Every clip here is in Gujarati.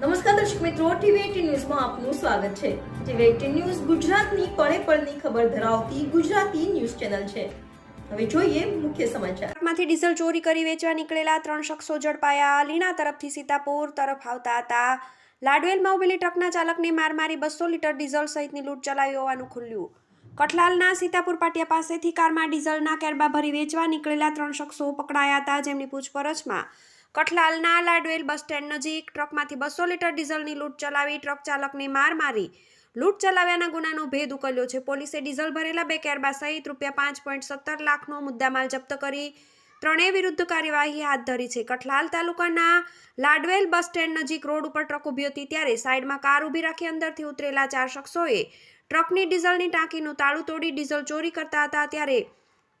નમસ્કાર દર્શક મિત્રો, ટીવી એટીન ન્યૂઝમાં આપનું સ્વાગત છે. ટીવી એટીન ન્યૂઝ ગુજરાતની પળે પળની ખબર ધરાવતી ગુજરાતી ન્યૂઝ ચેનલ છે. હવે જોઈએ મુખ્ય સમાચાર. માંથી ડીઝલ ચોરી કરી વેચવા નીકળેલા ત્રણ શખ્સો ઝડપાયા. લીણા તરફથી સીતાપુર તરફ આવતા હતા. લાડવેલમાં ઉભેલી ટ્રકના ચાલકને માર મારી બસો લીટર ડીઝલ સહિતની લૂંટ ચલાવી હોવાનું ખુલ્યું. કઠલાલના સીતાપુર પાટિયા પાસેથી કારમાં ડીઝલના કેરબા ભરી વેચવા નીકળેલા ત્રણ શખ્સો પકડાયા હતા. જેમની પૂછપરછમાં કઠલાલના લાડવેલ બસ સ્ટેન્ડ નજીક. ટ્રકમાંથી બસો લીટર ડીઝલની લૂંટ ચલાવી ટ્રક ચાલકને માર મારી. લૂંટ ચલાવ્યાના ગુનાનો ભેદ ઉકલ્યો છે. પોલીસે ડીઝલ ભરેલા બે કેરબા સહિત રૂપિયા પાંચ પોઈન્ટ સત્તર લાખનો મુદ્દામાલ જપ્ત કરી ત્રણેય વિરુદ્ધ કાર્યવાહી હાથ ધરી છે. કઠલાલ તાલુકાના લાડવેલ બસ સ્ટેન્ડ નજીક રોડ ઉપર ટ્રક ઊભી હતી ત્યારે સાઈડમાં કાર ઊભી રાખી અંદરથી ઉતરેલા ચાર શખ્સોએ ટ્રકની ડીઝલની ટાંકીનું તાળું તોડી ડીઝલ ચોરી કરતા હતા. ત્યારે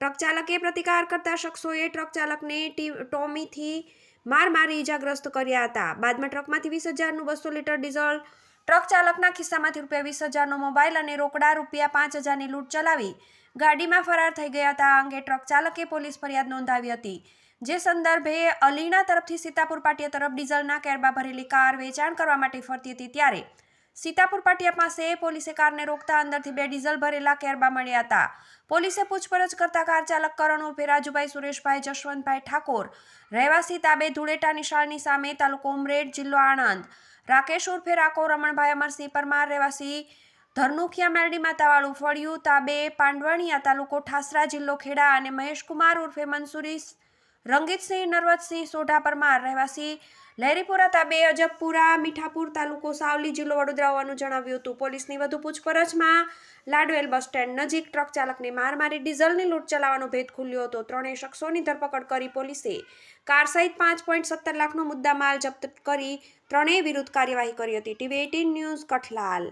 ટ્રક ચાલકે પ્રતિકાર કરતા શખ્સોએ ટ્રક ચાલકને ટોમીથી માર મારી ઇજાગ્રસ્ત કર્યા હતા. બાદમાં ટ્રકમાંથી વીસ હજારનું બસો લીટર ડીઝલ, ટ્રક ચાલકના ખિસ્સામાંથી રૂપિયા વીસ હજારનો મોબાઈલ અને રોકડા રૂપિયા પાંચ હજારની લૂંટ ચલાવી ગાડીમાં ફરાર થઈ ગયા હતા. અંગે ટ્રક ચાલકે પોલીસ ફરિયાદ નોંધાવી હતી. જે સંદર્ભે અલીણા તરફથી સીતાપુર પાટિયા તરફ ડીઝલના કેરબા ભરેલી કાર વેચાણ કરવા માટે ફરતી હતી ત્યારે સીતાપુર પાટિયા પાસે પોલીસે કારને રોકતા અંદરથી બે ડીઝલ ભરેલા કેરબા મળ્યા હતા. પોલીસે પૂછપરછ કરતા કાર ચાલક કરણ ઉર્ફે રાજુભાઈ સુરેશભાઈ, જશવંતભાઈ ઠાકોર, રહેવાસી તાબે ધૂળેટા નિશાળની સામે તાલુકો ઉમરેડ, જિલ્લો આણંદ. રાકેશ ઉર્ફે રાકો રમણભાઈ અમરસિંહ પરમાર, રહેવાસી ધરનુખિયા મેરડી માતાવાળું ફળિયું, તાબે પાંડવણિયા તાલુકો ઠાસરા, જિલ્લો ખેડા અને મહેશકુમાર ઉર્ફે મંસૂરી રંગીતસિંહ, નરવતસિંહ સોઢા પરમાર, રહેવાસી લહેરીપુરા તાબે અજબપુરા, મીઠાપુર તાલુકો સાવલી જિલ્લો વડોદરા હોવાનું જણાવ્યું હતું. પોલીસની વધુ પૂછપરછમાં લાડવેલ બસ સ્ટેન્ડ નજીક ટ્રક ચાલકને માર મારી ડીઝલની લૂંટ ચલાવવાનો ભેદ ખુલ્યો હતો. ત્રણેય શખ્સોની ધરપકડ કરી પોલીસે કાર સહિત પાંચ પોઈન્ટ સત્તર લાખનો મુદ્દામાલ જપ્ત કરી ત્રણેય વિરુદ્ધ કાર્યવાહી કરી હતી. TV eighteen news Kathlal